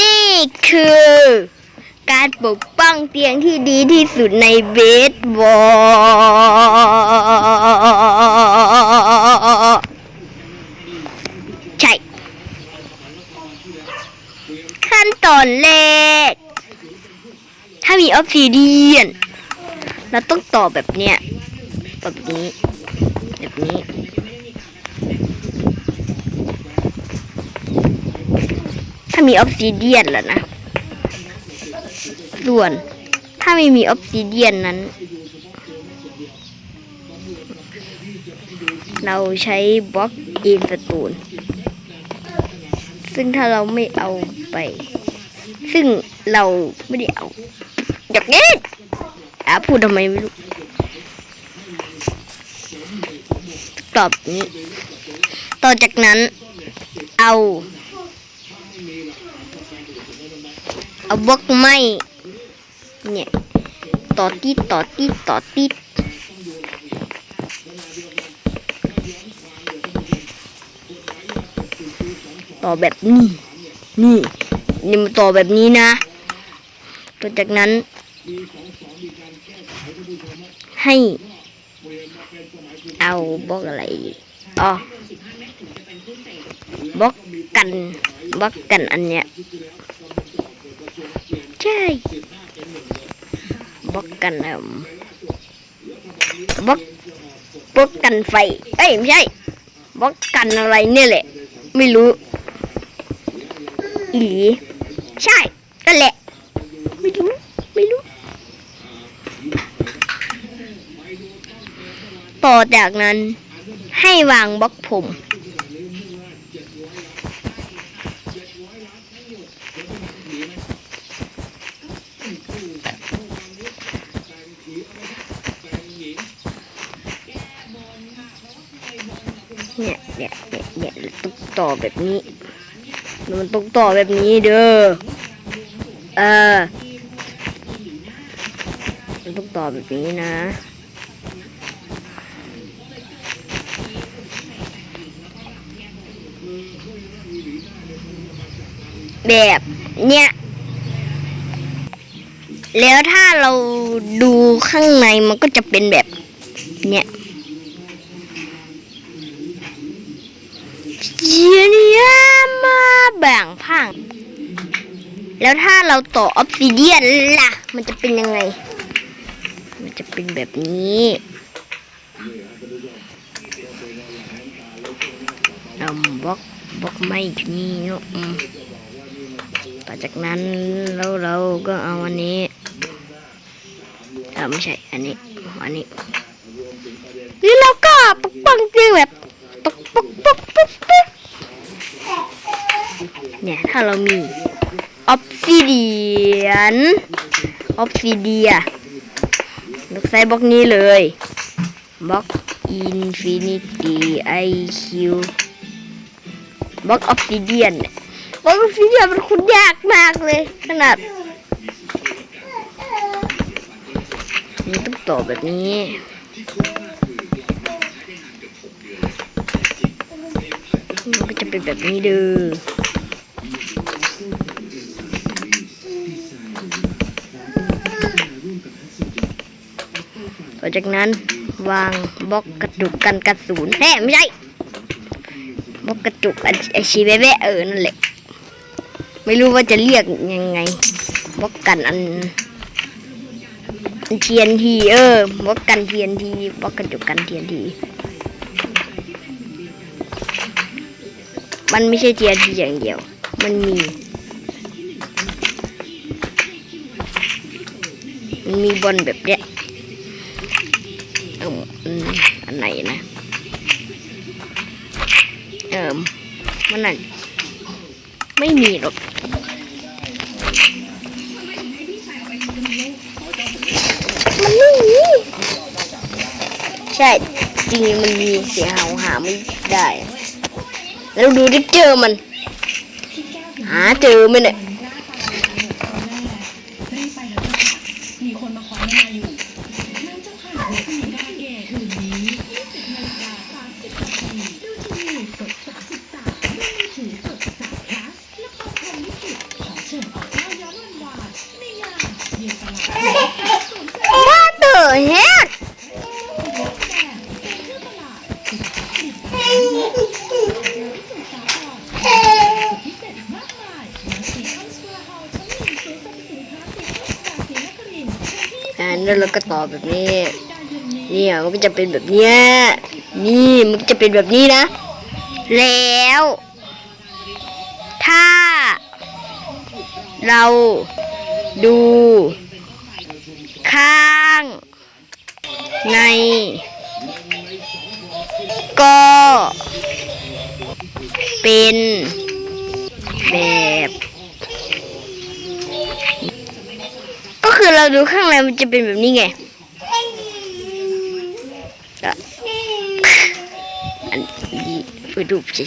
นี่คือ การปกป้องเตียงที่ดีที่สุดในเบสบอลใช่ ขั้นตอนแรก ถ้ามีออฟซิเดียนเราต้องต่อแบบเนี้ยแบบนี้ แบบนี้ามีออฟซิเดียนแล้วนะ ส่วนถ้าไม่มีออฟซิเดียนนั้น เราใช้บล็อกอินสตูนซึ่งถ้าเราไม่เอาไป ซึ่งเราไม่ได้เอาจากนี้อะพูดทำไมไม่รู้ตอบนี้ ต่อจากนั้นเอา เอาบล็อกไม้เนี่ยต่อติดต่อติดต่อติดต่อแบบนี้ นี่นี่มาต่อแบบนี้นะต่อจากนั้น ให้ เอาบล็อกอะไรอ๋อบล็อกกันบล็อกกันอันเนี้ย ใช่บล็อกกันเอมบล็อกบล็อกกันไฟ เอ้ยไม่ใช่บล็อกกันอะไรเนี่ยแหละ ไม่รู้อีหลีใช่ก็แหละ ไม่รู้ ไม่รู้ ต่อจากนั้นให้วางบล็อกผม เนี่ยเนี่ยเนี่ยเนี่ยต้องต่อแบบนี้ มันต้องต่อแบบนี้เด้อเออมันต้องต่อแบบนี้นะแบบเนี้ยแล้วถ้าเราดูข้างในมันก็จะเป็นแบบเนี้ย เจียนี่มาแบ่งพังแล้วถ้าเราต่อออฟซิเดียนล่ะ มันจะเป็นยังไง มันจะเป็นแบบนี้นำบล็อกบล็อกไม้ที่นี่เนาะต่อจากนั้นเราเราก็เอาอันนี้เออไม่ใช่ อันนี้ อันนี้หรือเราก็ปกป้องเตียงแบบปกปกปกปกปกเนี่ย ถ้าเรามีออฟซิเดียนออฟซิเดียเราใส่บล็อกนี้เลยบล็อกอินฟินิตี้ไอคิวบล็อกออฟซิเดียนบล็อกออฟซิเดียนมันคุณยากมากเลย ขนาดนี่ต้องต่อแบบนี้มันก็จะเป็นแบบนี้เด้อ อจากนั้นวางบล็อกกระจุกกันกระสุนแน่ไม่ใช่บล็อกกระจุกไอชีแวะเออนั่นแหละ ไม่รู้ว่าจะเรียกยังไงบล็อกกันอันเทียนทีเออบล็อกกันเทียนทีบล็อกกระจุกกันเทียนทีมันไม่ใช่เทียนทีอย่างเดียว มันมีมันมีบอลแบบเนี้ย เอมอืมอันไหนนะ เออมันนั่นไม่มีหรอกมันไม่มีใช่ จริงมันมีเสียหาหาไม่ได้ แล้วดูดิเจอมัน หาเจอไหมเนี่ย มีคนมาขอมาอยู่นั่นเจ้าค่ะผู้หญิงกาเกตคืนนี้20นาฬิกา30นาทีดูทีวีกด33ดูมือถือกด3 plus เฮด พิเศษอีกมากมายณซีคอนสแควร์ฮอลล์ชั้นหนึ่งศูนย์สรรพสินค้าซีคอนสแควร์ศรีนครินทร์วั นที่อ่าแล้วเราก็ต่อแบบนี้กันยายนนี้ เนี่ยมันก็จะเป็นแบบเนี้ย นี่มันก็จะเป็นแบบนี้นะ แล้ว ถ้า เราดู ข้าง ใน ก็ เป็น แบบ ก็คือเราดูข้างในมันจะเป็นแบบนี้ไงอันนี้ไปดูสิ